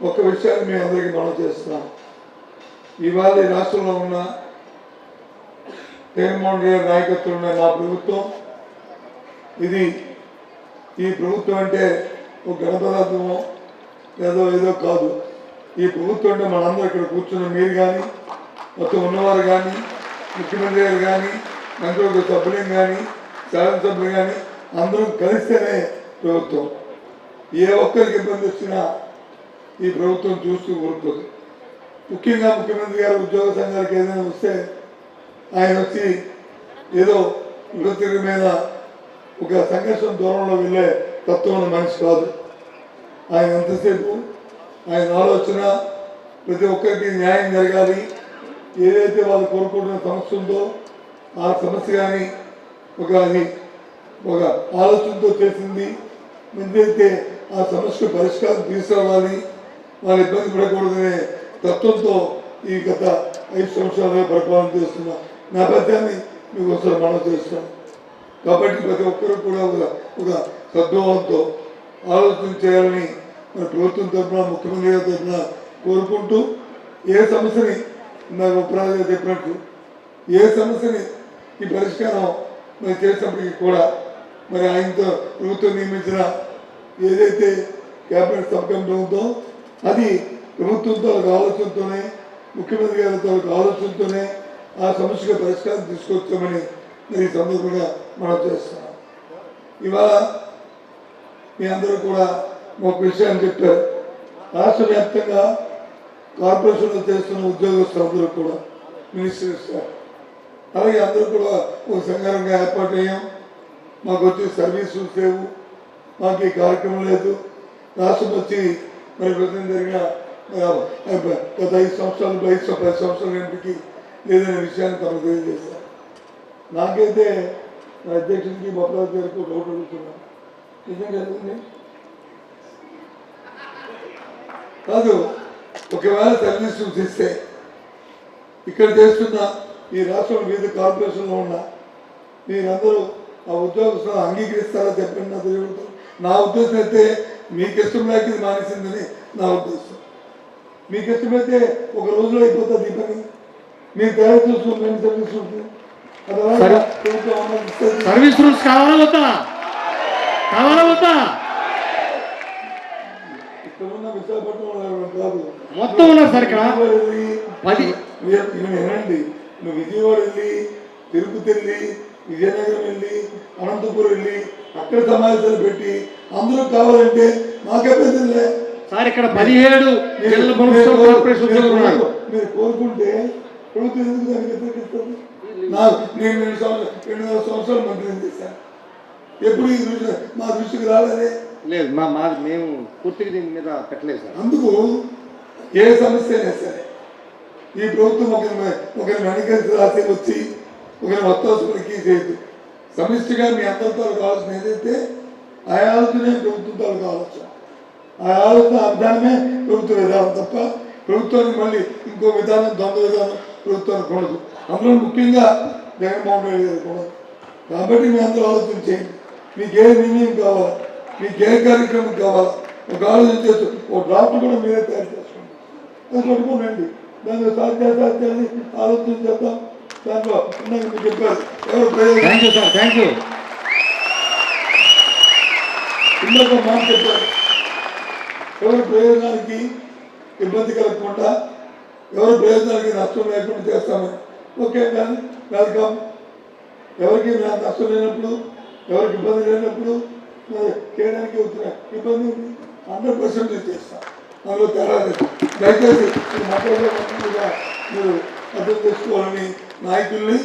ఒక విషయాన్ని మీ అందరికీ మనం చేస్తున్నాం ఇవాళ ఈ రాష్ట్రంలో ఉన్న జగన్మోహన్ రెడ్డి నాయకత్వంలో నా ప్రభుత్వం ఇది ఈ ప్రభుత్వం అంటే ఒక గణపదార్థమో ఏదో ఏదో కాదు. ఈ ప్రభుత్వం అంటే మనందరూ ఇక్కడ కూర్చున్న మీరు కానీ మొత్తం ఉన్నవారు కానీ ముఖ్యమంత్రి గారు కానీ మంత్రివర్గ సభ్యులు కానీ శాసనసభ్యులు కానీ అందరూ కలిస్తేనే ప్రభుత్వం. ఏ ఒక్కరికి ఇబ్బంది వచ్చినా ఈ ప్రభుత్వం చూస్తూ ఊరుకోదు. ముఖ్యంగా ముఖ్యమంత్రి గారు ఉద్యోగ సంఘాలకు ఏదైనా వస్తే ఆయన వచ్చి ఏదో వృత్తి మీద ఒక సంఘర్షణ దూరంలో వెళ్ళే తత్వం మనిషి కాదు. ఆయన ఎంతసేపు ఆయన ఆలోచన ప్రతి ఒక్కరికి న్యాయం జరగాలి. ఏదైతే వాళ్ళు కోరుకుంటున్న సమస్య ఉందో ఆ సమస్య కానీ ఒక అది ఒక ఆలోచనతో చేసింది. ముందైతే ఆ సమస్యకు పరిష్కారం తీసుకురావాలి. వాళ్ళు ఇబ్బంది పడకూడదనే తత్వంతో ఈ గత ఐదు సంవత్సరాలుగా పరిపాలన చేస్తున్న నేపథ్యాన్ని మీకు ఒకసారి మనం చేస్తాం కాబట్టి ప్రతి ఒక్కరూ కూడా ఒక ఒక సద్భావంతో ఆలోచన చేయాలని మన ప్రభుత్వం తరఫున ముఖ్యమంత్రి గారి తరఫున కోరుకుంటూ ఏ సమస్యని నాకు ఉపాధి చెప్పినట్టు ఏ సమస్యని ఈ పరిష్కారం మరి చేసినప్పటికీ కూడా మరి ఆయనతో ప్రభుత్వం నియమించిన ఏదైతే క్యాబినెట్ సబ్ కమిటీ ఉందో అది ప్రభుత్వంతో ఆలోచనతోనే ముఖ్యమంత్రి గారితో ఆలోచనతోనే ఆ సమస్యకు పరిష్కారం తీసుకొచ్చామని నేను ఈ సందర్భంగా మనం చేస్తున్నాం ఇవాళ మీ అందరూ కూడా ఒక విషయాన్ని చెప్పారు. రాష్ట్ర వ్యాప్తంగా కార్పొరేషన్లో చేస్తున్న ఉద్యోగస్తులందరూ కూడా మినిస్టర్స్ అలాగే అందరూ కూడా ఒక సంఘారంగా ఏర్పాటు అయ్యాం మాకు వచ్చి సర్వీస్ లేవు. మాకు ఈ కార్యక్రమం లేదు. రాష్ట్రం వచ్చి మరి ప్రతి జరిగిన గత ఐదు సంవత్సరాలు ఐదు పది సంవత్సరాల ఇంటికి లేదనే విషయాన్ని తమకు తెలియజేశారు. నాకైతే నా అధ్యక్షుడికి బొప్పరాజు గారికి డౌట్ అడుగుతున్నాను. నిజంగా జరిగింది కాదు ఒకవేళ సర్వీస్ ఇస్తే ఇక్కడ చేస్తున్న ఈ రాష్ట్రం వివిధ కార్పొరేషన్లో ఉన్న మీరందరూ ఆ ఉద్యోగస్తులను అంగీకరిస్తారా చెప్పండి నా నా ఉద్దేశం అయితే మీకు ఇష్టం లేక ఇది మానేసిందని నా ఉద్దేశం. మీకు ఇష్టమైతే ఒక రోజులో అయిపోతుంది ఈ పని. మీరు తయారు చూసుకుంటే సర్వీస్. సర్వీస్ రూల్స్ కావాలా వద్దా? కావాలా వద్దా? ఇక్కడ ఉన్న విశాఖపట్నంలో కాదు. మొత్తం ఉన్నారు సార్ ఇక్కడ. పది. నువ్వు విజయవాడ వెళ్ళి తిరుపతి వెళ్ళి విజయనగరం వెళ్ళి అనంతపురం వెళ్ళి అక్కడ సమావేశాలు పెట్టి అందరూ కావాలంటే మాకే పెద్దలే సార్ ఇక్కడ పదిహేడు మీరు కోరుకుంటే ప్రభుత్వం ఎందుకు దానికి వ్యతిరేకిస్తుంది నా నేను రెండు సంవత్సరాలు రెండున్నర సంవత్సరాలు మంత్రిని చేశాను ఎప్పుడు ఈ దృష్టి మా దృష్టికి రాలేదే? లేదు మా మా మేము పూర్తిగా దీని మీద పెట్టలేదు సార్. అందుకు ఏ సమస్య అయినా సరే ఈ ప్రభుత్వం ఒకరి ఒకరిని వెనకరిసి రాసి వచ్చి ఒకరిని ఒత్తాసుకుడికి చేయదు సమిష్టిగా మీ అందరితో కావాల్సిన ఏదైతే ఆ ఆలోచనే ప్రభుత్వంతో కావచ్చు. ఆ ఆలోచన ఆ ప్రభుత్వ విధానం తప్ప ప్రభుత్వానికి మళ్ళీ ఇంకో విధానం దొంగ విధానం ప్రభుత్వానికి ఉండదు. అందులో ముఖ్యంగా జగన్మోహన్ రెడ్డి గారు కూడా కాబట్టి మీ అందరూ ఆలోచన చేయండి. మీకు ఏ నిర్ణయం కావాలా? మీకు ఏ కార్యక్రమం కావాలా? ఒక ఆలోచన చేస్తూ ఒక డ్రాఫ్ట్ కూడా మీరే తయారు చేసుకోండి. అది పట్టుకోనండి దాన్ని సాధ్యాసాధ్యాన్ని ఆలోచన చేద్దాం. దాంట్లో ఇందాక మీకు చెప్పారు ఎవరు thank you sir thank you ఇందాక మాట చెప్పారు ఎవరి ప్రయోజనానికి ఇబ్బంది కలగకుండా ఎవరి ప్రయోజనానికి నష్టం లేకుండా చేస్తామని ఓకే కానీ వెల్కమ్ ఎవరికి నష్టం లేనప్పుడు ఎవరికి ఇబ్బంది లేనప్పుడు చేయడానికి వచ్చిన ఇబ్బంది హండ్రెడ్ పర్సెంట్ చేస్తాం అందులో తేడా దయచేసి మాట్లాడేటట్టుగా మీరు అర్థం చేసుకోవాలని నాయకుల్ని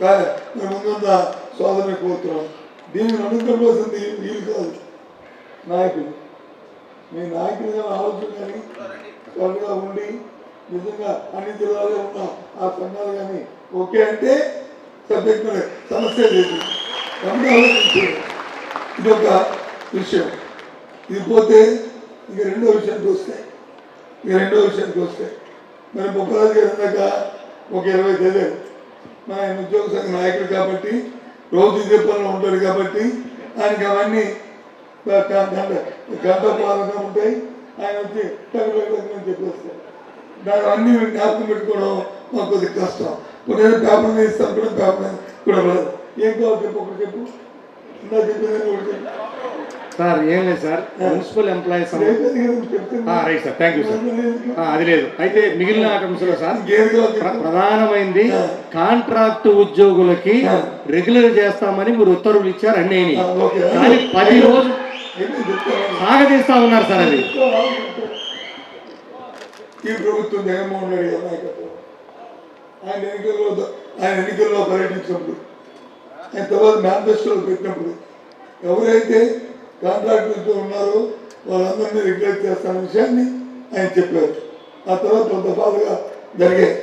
కా- మరి ముందున్న సోదరుని కోరుతున్నాం. దీన్ని అనుకోవాల్సింది వీలు కాదు నాయకులు. మీ నాయకులుగా ఆలోచన కానీ త్వరగా ఉండి నిజంగా అన్ని జిల్లాలో ఉన్న ఆ సంఘాలు కానీ ఓకే అంటే సబ్జెక్ట్ సమస్య లేదు. ఇది ఒక విషయం. ఇది పోతే ఇక రెండో విషయానికి వస్తాయి ఇక రెండో విషయానికి వస్తాయి మరి ముప్పరాజు గారు ఇందాక ఒక ఇరవై తెలియదు మా ఆయన ఉద్యోగ సంఘ నాయకుడు కాబట్టి రోజు ఇదే పనిలో ఉంటాడు కాబట్టి ఆయనకి అవన్నీ గంట గంట ఉంటాయి. ఆయన వచ్చి తగ్గు చెప్పేస్తారు దాని అన్ని జ్ఞాపకం పెట్టుకోవడం మాకు కొద్దిగా కష్టం. ఇప్పుడు నేను పేపర్ ఇస్తాను కూడా పేపర్ కూడా ఏం కావాలి చెప్పు ఒకటి చెప్పు. ఇందా చెప్పేది ఒకటి చెప్పు. సార్ ఏం లేదు sir. Municipal employees. Right sir. Thank you sir అది లేదు. అయితే మిగిలిన ఐటమ్స్లో సార్. ప్రధానమైంది కాంట్రాక్ట్ ఉద్యోగులకి రెగ్యులర్ చేస్తామని మీరు ఉత్తర్వులు ఇచ్చారు అన్నీ. కానీ పది రోజులు. సాగదీస్తా ఉన్నారు సార్ అది. ఈ ప్రభుత్వం జగన్మోహన్ రెడ్డి గారి నాయకత్వం. ఆయన ఎన్నికల్లో ఆయన ఎన్నికల్లో పర్యటించినప్పుడు ఆయన తర్వాత మేనిఫెస్టోలో పెట్టినప్పుడు ఎవరైతే కాంట్రాక్టర్తో ఉన్నారు. వాళ్ళందరినీ రిగ్యులేట్ చేస్తాన విషయాన్ని ఆయన చెప్పారు. ఆ తర్వాత కొంత దఫాలుగా జరిగాయి.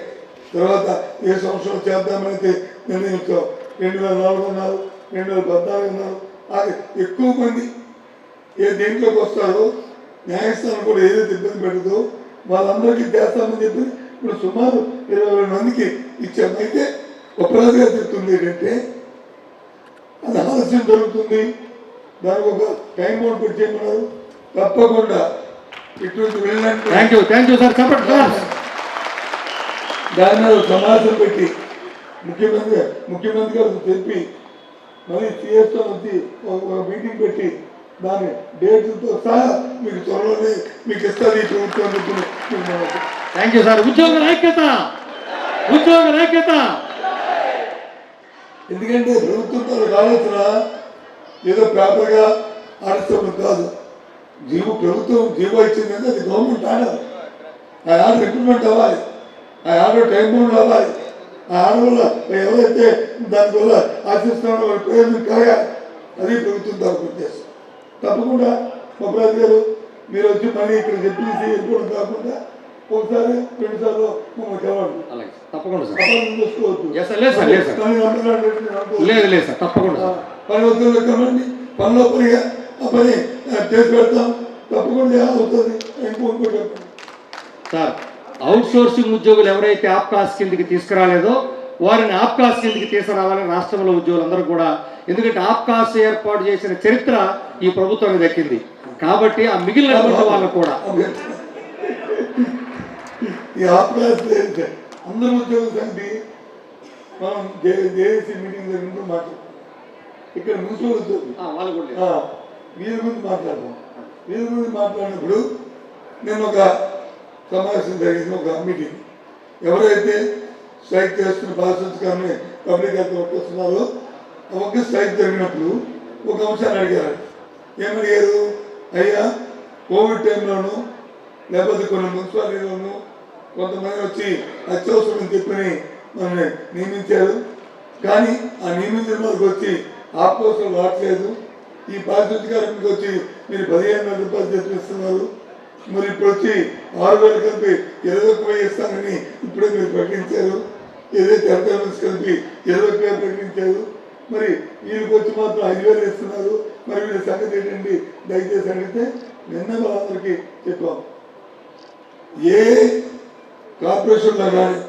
తర్వాత ఏ సంవత్సరం చేద్దామైతే నిర్ణయించాం రెండు వేల నాలుగు ఉన్నారు రెండు వేల పద్నాలుగు ఉన్నారు. అది ఎక్కువ మంది ఏ దేంట్లోకి వస్తారో న్యాయస్థానం కూడా ఏదైతే ఇబ్బంది పెడదో వాళ్ళందరికీ చేస్తామని చెప్పి ఇప్పుడు సుమారు ఇరవై వేల మందికి ఇచ్చాము. అయితే ఒక్కరోజుగా చెప్తుంది ఏంటంటే అది ఆలస్యం జరుగుతుంది. దానికి ఒక టైం బౌండ్ పెట్టి చేయమన్నారు. తప్పకుండా ఇటువంటి వెళ్ళినట్టు thank you thank you sir చెప్పండి సార్ దాని మీద సమావేశం పెట్టి ముఖ్యమంత్రి ముఖ్యమంత్రి గారు చెప్పి మళ్ళీ సిఎస్తో వచ్చి ఒక మీటింగ్ పెట్టి దాని డేట్లతో సహా మీకు త్వరలోనే మీకు ఇస్తుంది ఈ ప్రభుత్వం. థ్యాంక్ యూ సార్ ఉద్యోగుల ఐక్యత ఉద్యోగుల ఐక్యత ఎందుకంటే ప్రభుత్వంతో ఆలోచన ఏదో పేపర్గా ఆడిస్తామని కాదు. జీవో ప్రభుత్వం జీవో ఇచ్చిందంటే అది గవర్నమెంట్ ఆర్డర్. ఆ ఆర్డర్ ఇంప్లిమెంట్ అవ్వాలి. ఆ ఆర్డర్ టైం బౌండ్ అవ్వాలి. ఆ ఆర్డర్ వల్ల ఎవరైతే దానివల్ల ఆశిస్తున్నారో వాళ్ళ ప్రయోజనం కలగాలి అది ప్రభుత్వం తరపు ఉద్దేశం తప్పకుండా మొబైల్ గారు మీరు వచ్చి మళ్ళీ ఇక్కడ చెప్పేసి వెళ్ళిపోవడం కాకుండా ఒకసారి రెండు సార్లు అలాగే తప్పకుండా సార్. లేదు. లేదు, లేదు లేదు సార్. తప్పకుండా సార్. పని వద్దులు కమండి పనిలో పనిగా ఆ పని ఆ, చేసి పెడతాం. తప్పకుండా అవుతుంది. సార్ అవుట్ సోర్సింగ్ ఉద్యోగులు ఎవరైతే ఆప్కాస్ కిందకి తీసుకురాలేదో వారిని ఆప్కాస్ కిందకి తీసుకురావాలని రాష్ట్రంలో ఉద్యోగులందరూ కూడా. ఎందుకంటే ఆప్కాస్ ఏర్పాటు చేసిన చరిత్ర ఈ ప్రభుత్వానికి దక్కింది. కాబట్టి ఆ మిగిలినటువంటి వాళ్ళు కూడా. ఈ ఆప్లాస్ అందరూ ఉద్యోగ సంగతి మనం జేఏసీ మీటింగ్ జరిగినప్పుడు మాట్లాడుతాం ఇక్కడ మున్సిపల్ ఉద్యోగులు. వీరి గురించి మాట్లాడదాం. వీరి గురించి మాట్లాడినప్పుడు నేను ఒక సమావేశం జరిగింది ఒక మీటింగ్. ఎవరైతే స్ట్రైక్ చేస్తున్న పారిశ్రామికాన్ని పబ్లిక్ హెల్త్ వర్కర్స్ ఉన్నారో ఆ ఒక్క స్ట్రైక్ జరిగినప్పుడు ఒక అంశాన్ని అడిగారు. ఏమడిగారు అయ్యా కోవిడ్ టైంలోను లేకపోతే కొన్ని మున్సిపాలిటీలోను కొంతమంది వచ్చి అత్యవసరం చెప్పని మనల్ని నియమించారు. కానీ ఆ నియమించిన వాళ్ళకి వచ్చి ఆత్మవసరం రావట్లేదు. ఈ పారిశుద్ధ్య వచ్చి మీరు పదిహేను వేల రూపాయలు చేపిస్తున్నారు మరి ఇప్పుడు వచ్చి ఆరు వేలు కలిపి ఇరవై ఒక్క వెయ్యి ఇస్తానని ఇప్పుడే మీరు ప్రకటించారు. ఏదైతే ఎంతమంది కలిపి ఇరవై ఒక్క వేలు ప్రకటించారు. మరి వీళ్ళకి వచ్చి మాత్రం ఐదు వేలు ఇస్తున్నారు. మరి వీళ్ళ సంగతి ఏంటండి? దయచేసి అడిగితే నిన్న వాళ్ళందరికీ చెప్పాం. ఏ కార్పొరేషన్లో కానీ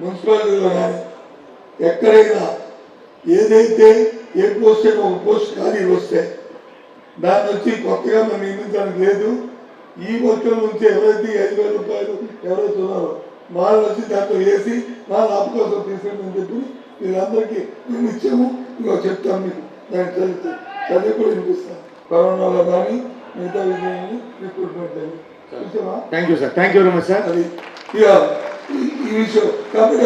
మున్సిపాలిటీలో కానీ ఎక్కడైనా ఏదైతే ఏ పోస్ట్ అయినా ఒక పోస్ట్ ఖాళీ వస్తే దాన్ని వచ్చి కొత్తగా మనం నియమించడానికి లేదు. ఈ వర్గం నుంచి ఎవరైతే ఐదు వేల రూపాయలు ఎవరైతే ఉన్నారో వాళ్ళు వచ్చి దాంట్లో వేసి వాళ్ళ అప్పు కోసం తీసుకెళ్ళమని చెప్పి వీళ్ళందరికీ మేము ఇచ్చాము. ఇంకో చెప్తాను మీకు. దాన్ని చదివితే చదివి కూడా వినిపిస్తాను కరోనాలో కానీ మిగతా విషయాన్ని recruitment thank you sir. Thank you very much sir. అది ఇక ఈ- విషయం. కాబట్టి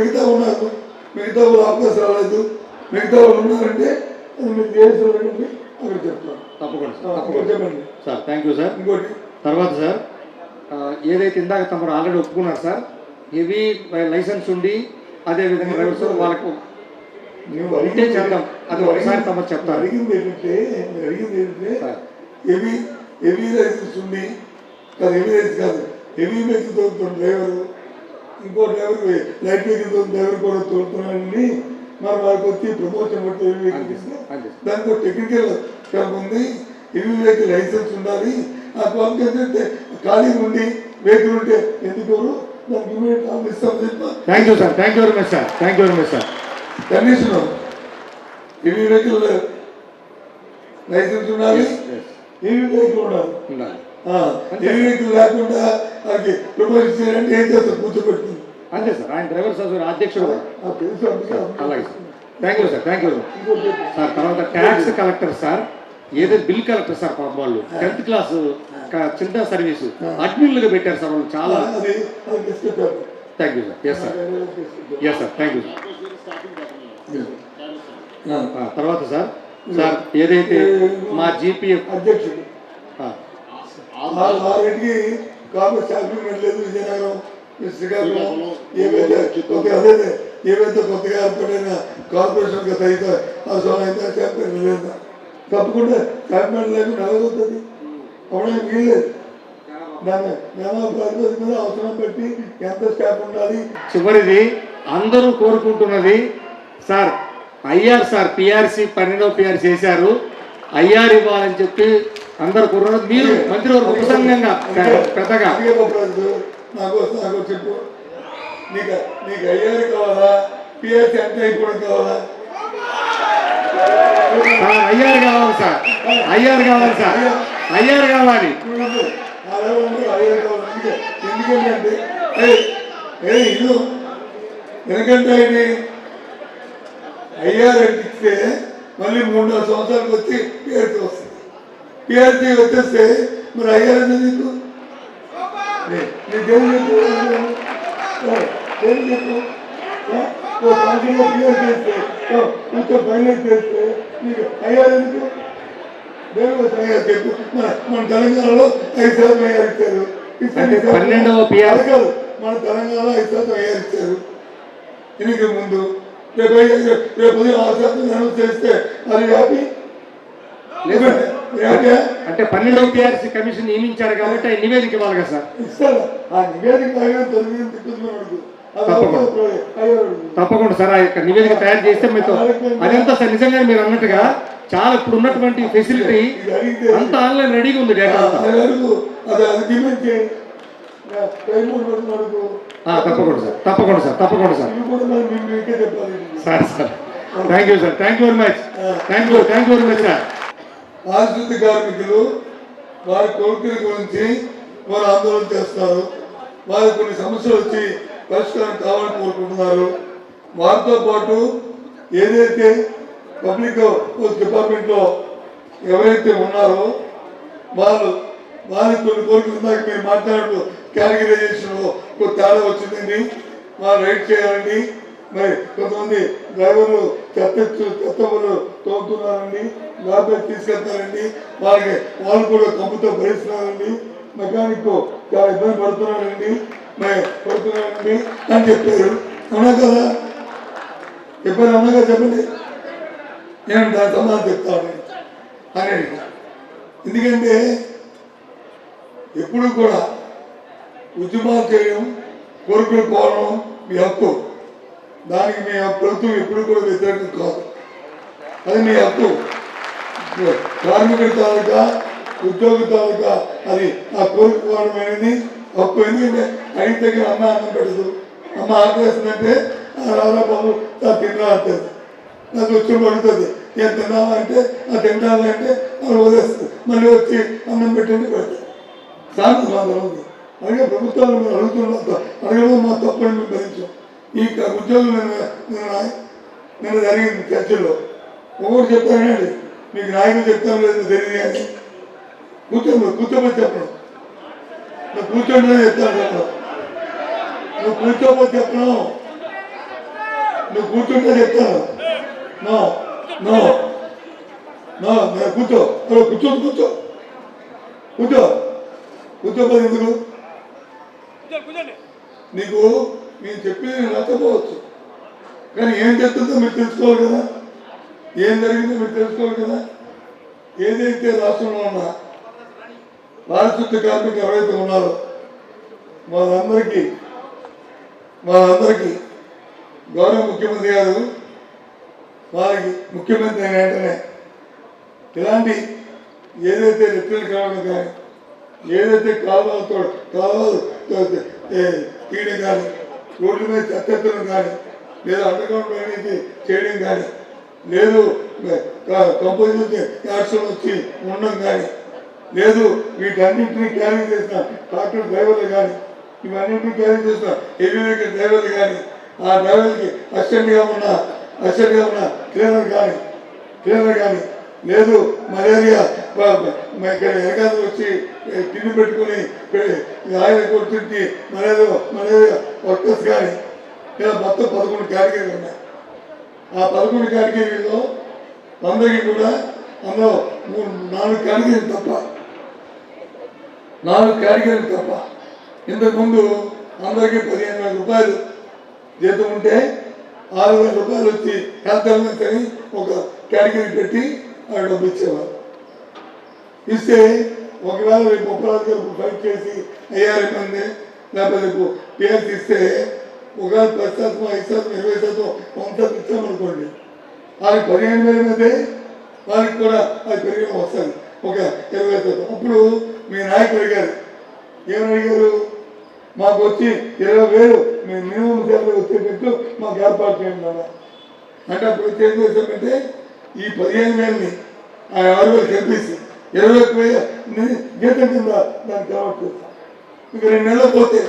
మిగతా ఉన్నారు మిగతా వాళ్ళు అవకాశం రాలేదు. మిగతా వాళ్ళు ఉన్నారంటే అది మీరు చేసేవారండి అక్కడ చెప్తాను. తప్పకుండా సార్ చెప్పండి. Sir thank you sir. ఇంకోటి? తర్వాత సార్ ఏదైతే ఇందాక తమరు ఆల్రెడీ ఒప్పుకున్నారు సార్ హెవీ లైసెన్స్ ఉండి అదే విధంగా డ్రైవర్స్ వాళ్ళకు నువ్వు ఉంటే చేద్దాం. అది ఒకసారి తమరు చెప్తారు. అడిగింది ఏంటంటే అడిగింది ఏంటంటే. హెవీ హెవీ లైసెన్స్ ఉంది కాదు హెవీ లైసెన్స్ కాదు. హెవీ వెహికల్ తోలుతున్న డ్రైవరు ఇంకో డ్రైవర్ లైట్ వెహికల్ డ్రైవర్ కూడా తోలుతున్నాడని మరి వారికి వచ్చి ప్రమోషన్ బట్టి హెవీ వెహికల్. దానికి ఒక టెక్నికల్ క్రమం ఉంది. హెవీ వెహికల్ లైసెన్స్ ఉండాలి. ఆ క్వాలిఫికేషన్ అంటే ఖాళీ ఉండి వెహికల్ ఉంటే ఎందుకు దానికి ఇమీడియట్ ఆఫ్ ఇస్తాం చెప్పి thank you sir thank you very much sir thank you very much sir condition heavy vehicle license ఉండాలి. హెవీ వెహికల్ ఉండాలి. ఉండాలి. ఎన్నికలు లేకుండా ప్రపోజ్ చేయాలంటే ఏం చేస్తారు? కూర్చోబెట్టుకుంది అంతే సార్. ఆయన డ్రైవర్ సార్ అధ్యక్షుడు అలాగే sir. Thank you sir thank you. Sir తర్వాత ట్యాక్స్ కలెక్టర్ సార్ ఏదో బిల్ కలెక్టర్ సార్ పాపం వాళ్ళు. టెన్త్ క్లాస్ చిన్న సర్వీసు అడ్మిన్లుగా పెట్టారు సార్ వాళ్ళు చాలా. Thank you sir yes sir yes sir thank you sir తర్వాత సార్ సార్ ఏదైతే మా జీపీఎఫ్ అధ్యక్షుడు. ఆ ఆ రెడ్డికి కాంగ్రెస్ అగ్రిమెంట్ లేదు విజయనగరం ఈ శ్రీకాకుళం ఏవైతే కొత్తగా అదే ఏవైతే కొత్తగా ఏర్పడిన కార్పొరేషన్ గత అయితే ఆ సోనం అయితే ఛాంపియన్ లేదు తప్పకుండా ఛాంపియన్ లేకుండా ఎలాగవుతుంది అవునా వీల్లేదు అవసరం పెట్టి ఎంత స్టాఫ్ ఉండాలి? చివరిది అందరూ కోరుకుంటున్నది సార్ ఐఆర్ సార్ పిఆర్సి పన్నెండవ పిఆర్సి చేశారు. ఐఆర్ ఇవ్వాలని చెప్పి అందరు కోరుకున్నారు మీరు మంత్రివర్గ ఉపసంఘంగా పెద్దగా. అడిగే గొప్పరాజు నాకు వస్తే నాకు చెప్పు. నీకు నీకు అయ్యారు కావాలా? పిఎస్సి అంటే అయిపోవడం కావాలా? సార్ ఐఆర్ కావాలి సార్. ఐఆర్ కావాలి సార్. ఐఆర్ కావాలి. చూడదు అడగండి అయ్యారు కావాలి. అందుకే ఎందుకంటే అంటే ఏయ్, ఏయ్ ఇల్లు. ఎందుకంటే ఇది అయ్యారు ఇస్తే మళ్ళీ మూడు నాలుగు సంవత్సరాలకు వచ్చి పిఆర్సీ వస్తుంది. పిఆర్సీ వచ్చేస్తే మరి అయ్యారు నీకు? నీకేం చెప్పు? ఏ, చెప్పు చేస్తే ఫైనల్ చేస్తే నీకు అయ్యారు ఎందుకు? దేవుడు అయ్యారు చెప్పు. మన తెలంగాణలో ఐదు శాతం అయ్యారు ఇచ్చారు. మన తెలంగాణలో ఐదు శాతం అయ్యారు ఇచ్చారు. ఎన్నిక ముందు రేపు రేపు ఉదయం ఆరు శాతం చేస్తే అది. హ్యాపీ అంటే పన్నెండవ పిఆర్సి కమిషన్ నియమించారు కాబట్టి ఆయన నివేదిక ఇవ్వాలి కదా సార్? ఇస్తారా ఆ నివేదిక తప్పకుండా. సార్ ఆ యొక్క నివేదిక తయారు చేస్తే మీతో అదంతా సార్ నిజంగా మీరు అన్నట్టుగా చాలా ఇప్పుడు ఉన్నటువంటి ఫెసిలిటీ అంతా ఆన్లైన్ రెడీగా ఉంది డేటా తప్పకుండా సార్ తప్పకుండా సార్ తప్పకుండా sir. Sir sir. Thank you sir thank you very much thank you thank you very much sir పారిశుద్ధ కార్మికులు వారి కోరికల గురించి వారు ఆందోళన చేస్తారు. వారు కొన్ని సమస్యలు వచ్చి పరిష్కారం కావాలని కోరుకుంటున్నారు. వారితో పాటు ఏదైతే పబ్లిక్ డిపార్ట్మెంట్లో ఎవరైతే ఉన్నారో వాళ్ళు వారి కొన్ని కోరికలు ఇందాక మీరు మాట్లాడుతూ క్యాటగరైజేషన్లో కొంత తేడా వచ్చిందండి. వారు రైడ్ చేయాలండి. మరి కొంతమంది డ్రైవర్లు చెత్త చెత్తలు తోగుతున్నారండి గార్బేజ్ తీసుకెళ్తారండి వాళ్ళకి వాళ్ళు కూడా కంపుతో భరిస్తున్నారండి మెకానిక్ చాలా ఇబ్బంది పడుతున్నారండి మరి పడుతున్నారండి అని చెప్పారు. అవునా కదా? చెప్పారు అవునా చెప్పండి? నేను దాని సమాధానం చెప్తాను అని ఎందుకంటే ఎప్పుడు కూడా ఉద్యమాలు చేయడం కోరికలు కోరడం మీ హక్కు. దానికి మీ ప్రభుత్వం ఎప్పుడు కూడా వ్యతిరేకం కాదు. అది మీ హక్కు. కార్మికుడి తాలూకా ఉద్యోగి తాలూకా అది ఆ కోరిక హక్కు ఎందుకంటే ఆయన దగ్గర అమ్మ అన్నం పెట్టదు అమ్మ ఆకలేస్తుందంటే ఆ రాధాబాబు తా తిన్నా అంటుంది. నాకు వచ్చి పడుతుంది. ఏం తిన్నావా? అంటే ఆ తింటావా అంటే వాళ్ళు వదిలేస్తుంది మళ్ళీ వచ్చి అన్నం పెట్టండి పెడతారు. శాంతి మాత్రం ఉంది. అలాగే ప్రభుత్వాలు మేము అడుగుతున్నాం అడగడం మా తప్పని మేము భరించాం ఈ ఉద్యోగులు నిన్న నిన్న జరిగింది చర్చలో. ఒకటి చెప్తానండి మీకు నాయకులు చెప్తాను లేదు తెలియదు కానీ. కూర్చోండి కూర్చోబోతే చెప్పను. నువ్వు కూర్చోండి చెప్తాను చెప్పను. నువ్వు కూర్చోబోతే చెప్పను. నువ్వు కూర్చుంటే చెప్తాను. నో నో నో నేను కూర్చో. కూర్చో కూర్చో. కూర్చో. కూర్చోపోతే ఎందుకు? నీకు నేను చెప్పేది నచ్చపోవచ్చు కానీ ఏం చెప్తుందో మీరు తెలుసుకోవాలి కదా. ఏం జరిగిందో మీరు తెలుసుకోవాలి కదా. ఏదైతే రాష్ట్రంలో ఉన్నా పారిశుద్ధ కార్మికులు ఎవరైతే ఉన్నారో వాళ్ళందరికీ వాళ్ళందరికీ గౌరవ ముఖ్యమంత్రి గారు వారికి ముఖ్యమంత్రి అయిన వెంటనే ఇలాంటి ఏదైతే రిపేర్ కావడం కానీ ఏదైతే కాలువలతో కాలువలు తీయడం కానీ రోడ్ల మీద చెత్తెత్తడం కానీ లేదా అండర్గ్రౌండ్ డ్రైనేజ్ చేయడం కానీ లేదు కంపోజిషన్ యాక్షన్ వచ్చి ఉండడం కానీ లేదు వీటన్నింటినీ క్యారీ చేసిన ట్రాక్టర్ డ్రైవర్లు కానీ ఇవన్నింటినీ క్యారీ చేసిన హెవీ వెహికల్ డ్రైవర్లు కానీ ఆ డ్రైవర్కి అసిస్టెంట్గా ఉన్న అసిస్టెంట్గా ఉన్న క్లీనర్ కానీ క్లీనర్ కానీ లేదు మలేరియా. ఇక్కడ ఎరకాదు వచ్చి తిండి పెట్టుకుని ఆయన కొడుతుంటే మలేరియా మలేరియా వర్కర్స్ కానీ ఇలా మొత్తం పదకొండు కేటగిరీలు ఉన్నాయి. ఆ పదకొండు కేటగిరీలో అందరికీ కూడా అందులో మూడు నాలుగు కేటగిరీలు తప్ప నాలుగు కేటగిరీలు తప్ప ఇంతకుముందు అందరికీ పదిహేను వేల రూపాయలు జీతం ఉంటే ఆరు వేల రూపాయలు వచ్చి హెల్త్ అలవెన్స్ అని ఒక కేటగిరీ పెట్టి వాళ్ళు డబ్బు ఇచ్చేవారు ఇస్తే ఒకవేళ రేపు ముప్పరాజు గారు ఫైట్ చేసి అయ్యారు మంది లేకపోతే రేపు పేరు ఇస్తే ఒకవేళ పది శాతం ఐదు శాతం ఇరవై శాతం వంద శాతం ఇచ్చామనుకోండి. వాళ్ళకి పదిహేను వేల మీదే వాళ్ళకి కూడా అది పెరిగిన వస్తుంది ఒక ఇరవై శాతం అప్పుడు మీ నాయకులు అడిగారు ఏమని అడిగారు? మాకు వచ్చి ఇరవై వేలు మేము మినిమం శాలరీ వచ్చేటట్టు మాకు ఏర్పాటు చేయండి అంటే అప్పుడు ఏం చేశామంటే ఈ పదిహేను వేలని ఆ ఆరు వేలు కలిపేసి ఇరవై ఒక్క వేలు గీతం కింద దానికి కన్వర్ట్ చేస్తాం రెండు నెలలు పోతే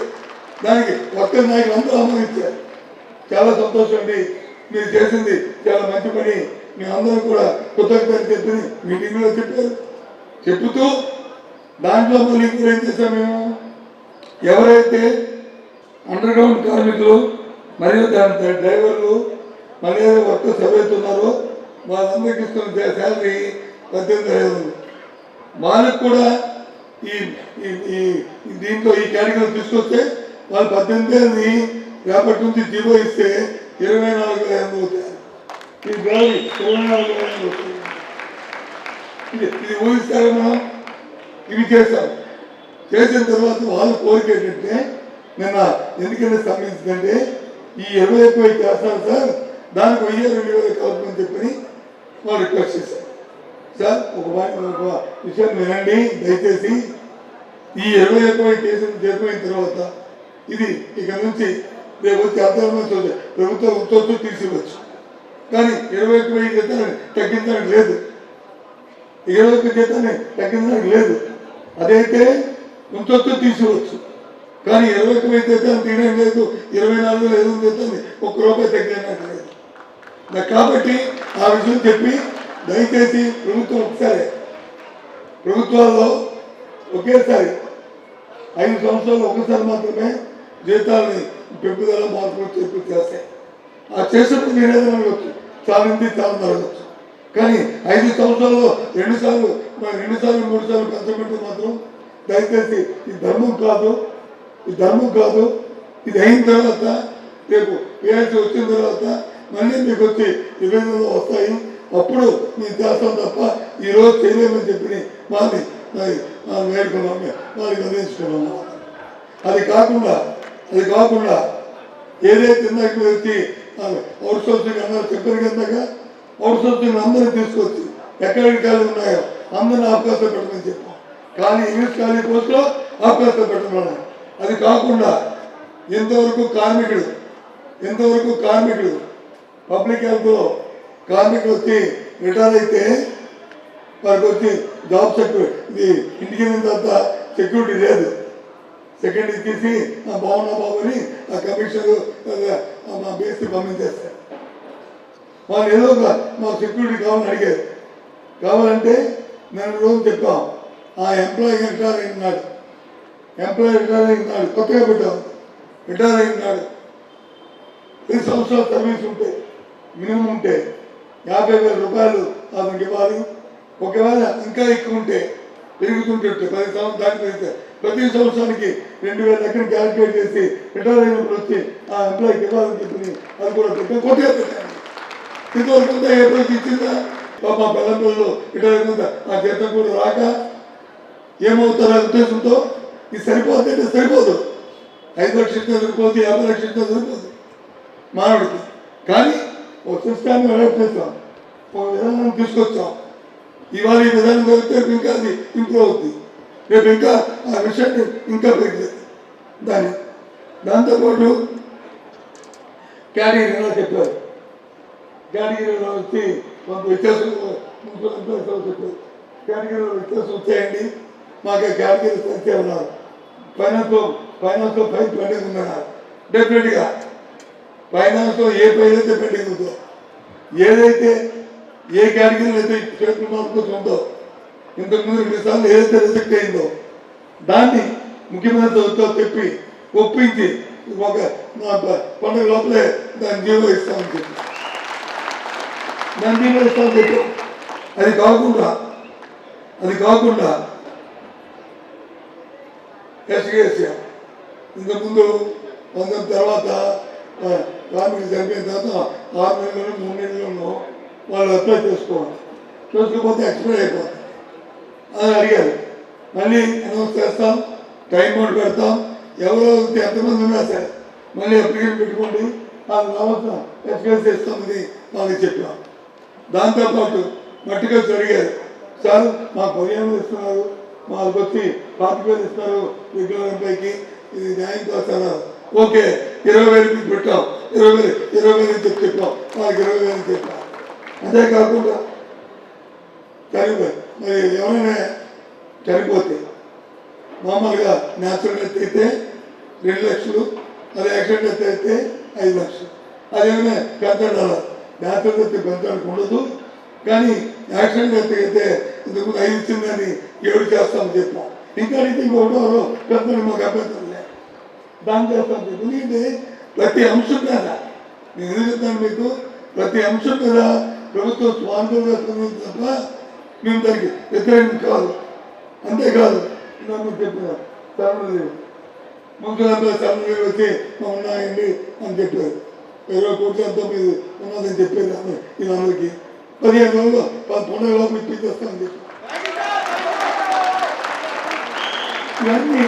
దానికి ఒక్క నాయకులు అందరూ ఆమోదించారు. చాలా సంతోషం అండి. మీరు చేసింది చాలా మంచి పని. మీ అందరూ కూడా కృతజ్ఞతలు చెప్పి మీటింగ్లో చెప్పారు. చెబుతూ దాంట్లో మళ్ళీ ఇప్పుడు ఏం చేశాం మేము? ఎవరైతే అండర్ గ్రౌండ్ కార్మికులు మరియు దాని డ్రైవర్లు మరియు వర్కర్స్ ఎవరైతే ఉన్నారో మా ఇస్తున్న శాలరీ పద్దెనిమిది వేల. వాళ్ళకు కూడా ఈ దీంట్లో ఈ కేటగిరీ తీసుకొస్తే వాళ్ళు పద్దెనిమిది వేలని రేపటి నుంచి జీవో ఇస్తే ఇరవై నాలుగు వేల అవుతాయి ఈ డ్రైవర్ ఇరవై నాలుగు వేల అవుతాయి ఇది ఊహిస్తారా మనం ఇవి చేశాం. చేసిన తర్వాత వాళ్ళు కోరిక ఏంటంటే నిన్న ఎందుకంటే సంబంధించిందంటే ఈ ఇరవై ఎక్కువ చేస్తాను సార్ దానికి వెయ్యి రెండు వేలు కలపమని చెప్పని వాళ్ళు రిక్వెస్ట్ చేశారు సార్ ఒక మాట ఒక విషయం వినండి దయచేసి. ఈ ఇరవై ఎక్కువ కేసులు చేరిపోయిన తర్వాత ఇది ఇక నుంచి రేపు వచ్చి అర్థమైన ప్రభుత్వం ఉత్తర్వులు తీసివచ్చు కానీ ఇరవై ఎక్కువ జీతాన్ని తగ్గించడానికి లేదు. ఇరవై ఒక్క జీతాన్ని తగ్గించడానికి లేదు. అదైతే ఉత్తర్వులు తీసుకోవచ్చు కానీ ఇరవై ఒక్క వెయ్యి జీతాన్ని తీయడం లేదు. ఇరవై నాలుగు వేల ఐదు జీతాన్ని ఒక్క రూపాయి తగ్గడానికి లేదు. కాబట్టి ఆ విషయం చెప్పి దయచేసి ప్రభుత్వం ఒకసారి ప్రభుత్వాల్లో ఒకేసారి ఐదు సంవత్సరాలు ఒకసారి మాత్రమే జీతాలని పెంపుదల మార్పులు చెప్పి చేస్తాయి. ఆ చేసినప్పుడు నేను ఏదైనా అడగచ్చు చాలా మంది చాలా అడగచ్చు కానీ ఐదు సంవత్సరాల్లో రెండుసార్లు రెండుసార్లు మూడు సార్లు పెంచబడితే మాత్రం దయచేసి ఈ ధర్మం కాదు ఈ ధర్మం కాదు. ఇది అయిన తర్వాత రేపు పిఆర్సీ వచ్చిన తర్వాత మళ్ళీ మీకు వచ్చి నివేదనలు వస్తాయి. అప్పుడు మీ చేస్తాం తప్ప ఈ రోజు చేయలేమని చెప్పి మాది మరి మనం వేడుకున్నాం వారికి అందించుకున్నాము అది కాకుండా అది కాకుండా ఏదైతే ఇందాక వచ్చి అవుట్ సోర్సింగ్ అన్నారు చెప్పారు కిందగా అవుట్ సోర్సింగ్ అందరినీ తీసుకొచ్చి ఎక్కడెక్కడ ఖాళీ ఉన్నాయో అందరిని అవకాశం పెట్టమని చెప్పాం. కానీ ఇంగ్లీష్ ఖాళీ పోస్టులో అవకాశం పెట్టమన్నాం. అది కాకుండా ఎంతవరకు కార్మికుడు ఎంతవరకు కార్మికుడు పబ్లిక్ హెల్త్లో కార్మికులు వచ్చి రిటైర్ అయితే వారికి వచ్చి జాబ్ సెక్యూరిటీ ఇది ఇంటికి వెళ్ళిన తర్వాత సెక్యూరిటీ లేదు. సెక్యూరిటీ తీసి ఆ బాగున్నా బాబు అని ఆ కమిషనర్ మా బేసి పంపించేస్తారు. వాళ్ళు ఏదో ఒక మాకు సెక్యూరిటీ కావాలని అడిగారు. కావాలంటే నేను రోజు చెప్పాం. ఆ ఎంప్లాయీ రిటైర్ అయినాడు. ఎంప్లాయీ రిటైర్ అయినాడు. కొత్తగా పెట్టాం. రిటైర్ అయినాడు. పది సంవత్సరాలు సర్వీస్ ఉంటాయి మినిమం ఉంటే యాభై వేల రూపాయలు అతనికి ఇవ్వాలి ఒకవేళ ఇంకా ఎక్కువ ఉంటే పెరుగుతుంటుంటే పది సంవత్సరం దాటి ప్రతి సంవత్సరానికి రెండు వేల దగ్గర క్యాలిక్యులేట్ చేసి రిటైర్ అయినప్పుడు వచ్చి ఆ ఎంప్లాయీకి ఇవ్వాలని చెప్పి అది కూడా పెట్టాం కొత్తగా పెట్టాను ఇంతవరకు ఏ రోజు ఇచ్చిందా పాప మా పిల్లలు రిటైర్ అయిపోయిందా ఆ జీతం కూడా రాక ఏమవుతారో ఉద్దేశంతో? ఇది సరిపోతే సరిపోదు. ఐదు లక్షలతో సరిపోదు యాభై లక్షలతో సరిపోదు మానవుడికి. కానీ ఒక సిస్టాన్ని డెవలప్ చేస్తాం ఒక విధానం తీసుకొచ్చాం. ఇవాళ ఈ విధానం దొరికితే ఇంకా అది ఇంప్రూవ్ అవుతుంది రేపు ఇంకా ఆ విషయాన్ని ఇంకా పెరుగుతుంది దాన్ని. దాంతోపాటు కేటగిరీలో చెప్పారు. కేటగిరీలో వచ్చి కొంత వ్యత్యాసం చెప్పారు. కేటగిరీలో వ్యత్యాసం వచ్చాయండి. మాకు కేటగిరీ సంఖ్య ఉన్నారు. ఫైనాన్స్ ఫైనాన్స్ ఫైన్ పెండింగ్ ఉన్నారు డెఫినెట్గా ఫైనాన్స్లో ఏ ఫైన్ అయితే పెండింగ్ ఉందో ఏదైతే ఏ కేటగిరీ అయితే చేతులు మార్పులు ఉందో ఇంతకుముందు రెండుసార్లు ఏదైతే రిజెక్ట్ అయిందో దాన్ని ముఖ్యమంత్రితో చెప్పి ఒప్పించి ఒక నా పండుగ లోపలే దాన్ని జీవో ఇస్తామని చెప్పి. దాన్ని జీవో ఇస్తామని చెప్పి. అది కాకుండా అది కాకుండా ఎస్కేఎస్ఏ ఇంతకుముందు పొందిన తర్వాత ఆ, కార్మికులు చనిపోయిన తర్వాత ఆరు నెలలో మూడు నెలలను వాళ్ళు అప్లై చేసుకోవాలి. చేసుకోకపోతే ఎక్స్పైర్ అయిపోతుంది అని అడిగారు. మళ్ళీ అనౌన్స్ చేస్తాం టైం బౌండ్ పెడతాం. ఎవరో ఎంతమంది ఉన్నా సరే మళ్ళీ అప్లికేషన్ పెట్టుకోండి. వాళ్ళకి రావాల్సిన ఎక్స్పీరియన్స్ ఇస్తామని వాళ్ళకి చెప్పాం. దాంతోపాటు మట్టిగా జరిగారు. సార్ మా పదిహేను ఇస్తున్నారు. మాకు వచ్చి పాతిక పేరు ఇస్తున్నారు విగ్రహం పైకి. ఇది న్యాయం చేస్తున్నారు ఓకే ఇరవై వేలకి పెట్టాం. ఇరవై వేలు ఇరవై వేలు చెప్పాం. వాళ్ళకి ఇరవై వేలు చెప్పాం. అదే కాకుండా చనిపోయి మరి ఎవరైనా చనిపోతే మామూలుగా న్యాచురల్ డెత్ అయితే రెండు లక్షలు అది యాక్సిడెంట్ డెత్ అయితే ఐదు లక్షలు. అదేమైనా పెంచడాలి న్యాచురల్ డెత్ పెంచడానికి ఉండదు. కానీ యాక్సిడెంట్ డెత్ అయితే ఇంతకు ఐదు ఇచ్చిందని ఏడు చేస్తామని చెప్పాం. ఇంకా అడిగితే ఇంకొకటో పెంచడం మాకు అభ్యంతరం లేదు దాన్ని చేస్తాం చెప్పి ఎందుకంటే ప్రతి అంశం మీద. నేను ఎందుకు చెప్తాను మీకు? ప్రతి అంశం మీద ప్రభుత్వం స్వాతంత్రంగా స్పందించింది తప్ప మేము దానికి వ్యతిరేకం కాదు. అంతేకాదు నన్ను మీకు చెప్పిన శరణదేవి ముఖ్యమంత్రి శరణదేవి వచ్చి ఉన్నాయండి అని చెప్పారు. ఇరవై కోట్ల ఎంతో మీది ఉన్నదని చెప్పారు ఆమె అందరికీ. పదిహేను రోజులు పది పండుగ లోపల ఇప్పించేస్తామని చెప్పి ఇవన్నీ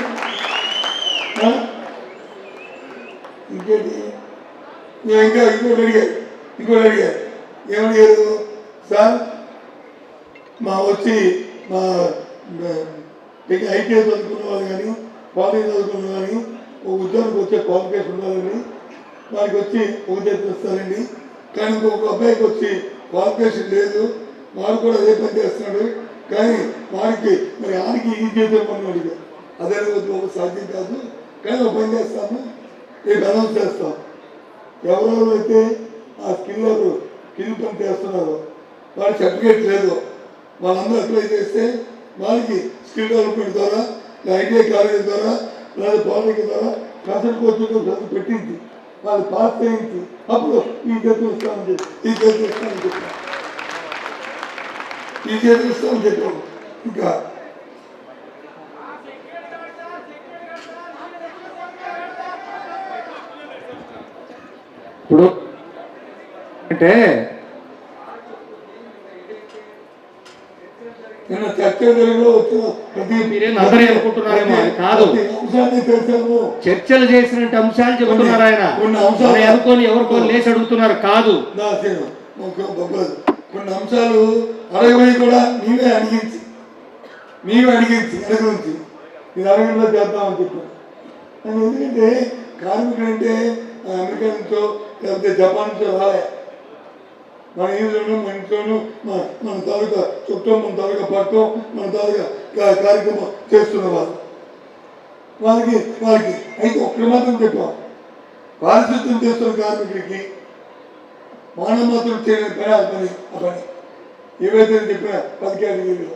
ఇంకేంటి? నేను ఇంకా ఇంకోటి అడిగారు ఇంకోటి అడిగారు? ఏమడిగారు సార్ మా వచ్చి మా ఐటీఐ చదువుకున్న వాళ్ళు కానీ కాలేజ్ చదువుకున్న కానీ ఒక ఉద్యోగానికి వచ్చే క్వాలిఫికేషన్ ఉండాలని వారికి వచ్చి ఒక చేతి ఇస్తారండి. కానీ ఇంకొక అబ్బాయికి వచ్చి క్వాలిఫికేషన్ లేదు. వాడు కూడా అదే పని చేస్తున్నాడు. కానీ వారికి మరి ఆడికి ఈ చేతి పని అడిగారు. అదే రోజు ఒక సాధ్యం కాదు. కానీ ఒక పని చేస్తాము రేపు అనౌన్స్ చేస్తాం ఎవరెవరు అయితే ఆ స్కిల్ స్కిల్ పని చేస్తున్నారో వాళ్ళకి సర్టిఫికేట్ లేదు. వాళ్ళందరూ అప్లై చేస్తే వాళ్ళకి స్కిల్ డెవలప్మెంట్ ద్వారా ఐటీఐ కాలేజీ ద్వారా లేదా పాలిటెక్నిక్ ద్వారా కన్సల్ట్ కోచింగ్ చదువు పెట్టింది వాళ్ళు పాస్ చేయించి అప్పుడు ఈ చేతులు ఇస్తామని చెప్పి ఈ చేతులు ఇస్తామని చెప్పాం. ఈ చేతులు ఇస్తామని చెప్పాము. ఇంకా ఇప్పుడు అంటే నిన్న చర్చ కాదు. చర్చలు చేసినట్టు అంశాలు చెబుతున్నారు ఆయన. కొన్ని అంశాలు- మరి అనుకొని ఎవరికో లేచి అడుగుతున్నారు కాదు. కొన్ని అంశాలు అడగమని కూడా నీవే అడిగించి నీవే అడిగించి అడగనుంచి ఇది అడగడంలో చేద్దామని చెప్పాను అని ఎందుకంటే కార్మికుడు అంటే అమెరికా నుంచో లేకపోతే జపాన్ నుంచి రాలే. మన ఇంట్లోనూ మన ఇంట్లోనూ మన మన తాలూకా చుట్టూ మన తాలూకా పట్టం మన తాలూకా కార్యక్రమం చేస్తున్న వాళ్ళు. వాళ్ళకి వాళ్ళకి అయితే ఒక్కటి మాత్రం చెప్పాం పారిశుద్ధ్యం చేస్తున్న కార్మికుడికి మానవ మాత్రం చేయని పని ఆ పని ఆ పని. ఏవైతే చెప్పినా పది కేటగిరీలో.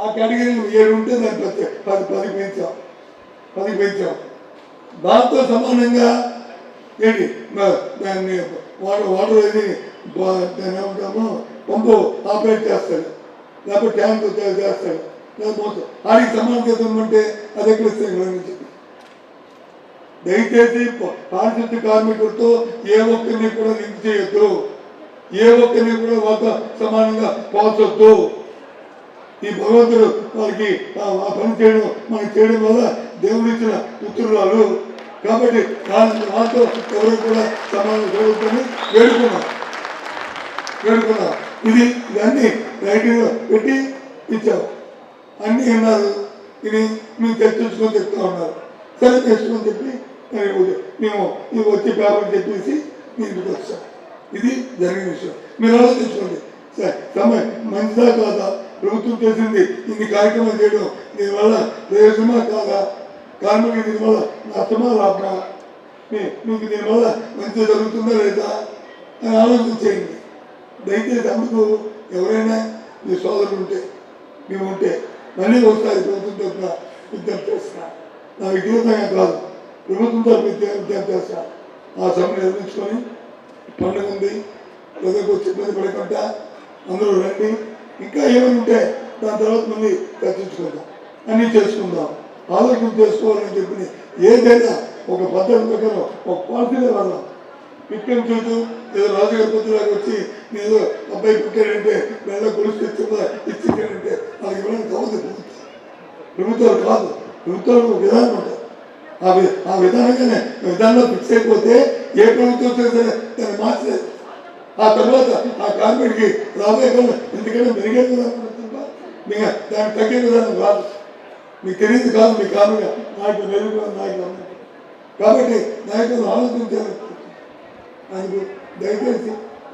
ఆ కేటగిరీలు ఏడు ఉంటే దాన్ని పది పది పెంచాం. పది పెంచాం. దాంతో సమానంగా ఏంటి? దాన్ని వాటర్ వాటర్ అది దాన్ని ఏమంటామో? పంపు ఆపరేట్ చేస్తాడు. లేకపోతే ట్యాంక్ చేస్తాడు. లేకపోతే ఆడికి సమానం అంటే అది ఎక్కడ దయచేసి ప- పారిశుద్ధ్య కార్మికులతో ఏ ఒక్కరిని కూడా లింక్ చేయొద్దు. ఏ ఒక్కరిని కూడా వాళ్ళతో సమానంగా పోల్చొద్దు. ఈ భగవంతుడు వారికి ఆ పని చేయడం మనకి చేయడం వల్ల దేవుడిచ్చిన పుత్రురాలు. కాబట్టి వాళ్ళ వాళ్ళతో ఎవరు కూడా సమానం జరుగుతుంది. వేడుకున్నాం వేడుకున్నాం ఇది ఇవన్నీ రైటింగ్లో పెట్టి ఇచ్చాం. అన్నీ విన్నారు ఇది మేము చర్చించుకొని చెప్తా ఉన్నారు. సరే తెచ్చుకొని చెప్పి మేము మీకు వచ్చి పేపర్ చెప్పేసి మీ ఇంటికి వచ్చాం ఇది జరిగిన విషయం. మీరు ఆలోచించుకోండి. సరే సమయం. మంచిదా కాదా? ప్రభుత్వం చేసింది. ఇన్ని కార్యక్రమాలు చేయడం. దీనివల్ల ప్రయోజనమా కాదా? కార్మికులు దీనివల్ల నష్టమా లాభమా మీ మీకు దీనివల్ల మంచి జరుగుతుందా లేదా? అని ఆలోచించేయండి. దయచేసి అందుకు ఎవరైనా మీ సోదరులు ఉంటే మేము ఉంటే మళ్ళీ ఒకసారి ప్రభుత్వం తరఫున విజ్ఞప్తి చేస్తున్నా నా వ్యక్తిగతంగా కాదు ప్రభుత్వం తరఫున విజ్ఞప్తి చేస్తా. ఆ సభను నిర్మించుకొని పండుగ ఉంది ప్రజలకు వచ్చి ఇబ్బంది పడకుండా అందరూ రండి. ఇంకా ఏమైనా ఉంటే దాని తర్వాత మళ్ళీ చర్చించుకుందాం. అన్నీ చేసుకుందాం. ఆలోచన చేసుకోవాలని చెప్పి ఏదైనా ఒక పద్ధతి ప్రకారం ఒక పాలసీలో వెళ్దాం పిక్కని చూడు ఏదో రాజుగారి పొద్దులాగా వచ్చి ఏదో అబ్బాయి పుట్టాడంటే నెల గొలుసు తెచ్చిందా ఇచ్చిందంటే వాళ్ళకి ఇవ్వడం కావద్దు ప్రభుత్వం? ప్రభుత్వాలు కాదు. ప్రభుత్వాలు ఒక విధానం ఉంటుంది ఆ ఆ విధానంగానే విధానంలో ఫిక్స్ అయిపోతే ఏ ప్రభుత్వం వచ్చినా సరే దాన్ని మార్చలేదు. ఆ తర్వాత ఆ కార్మికుడికి రాబోయే కన్నా ఎందుకంటే మెరుగైన విధానం దానికి తగ్గే విధానం రాదు. మీకు తెలియదు కాదు మీ కార్మిక నాయకులు మెరుగు నాయకులు కాబట్టి నాయకులను ఆలోచించాలి. అందుకు దయచేసి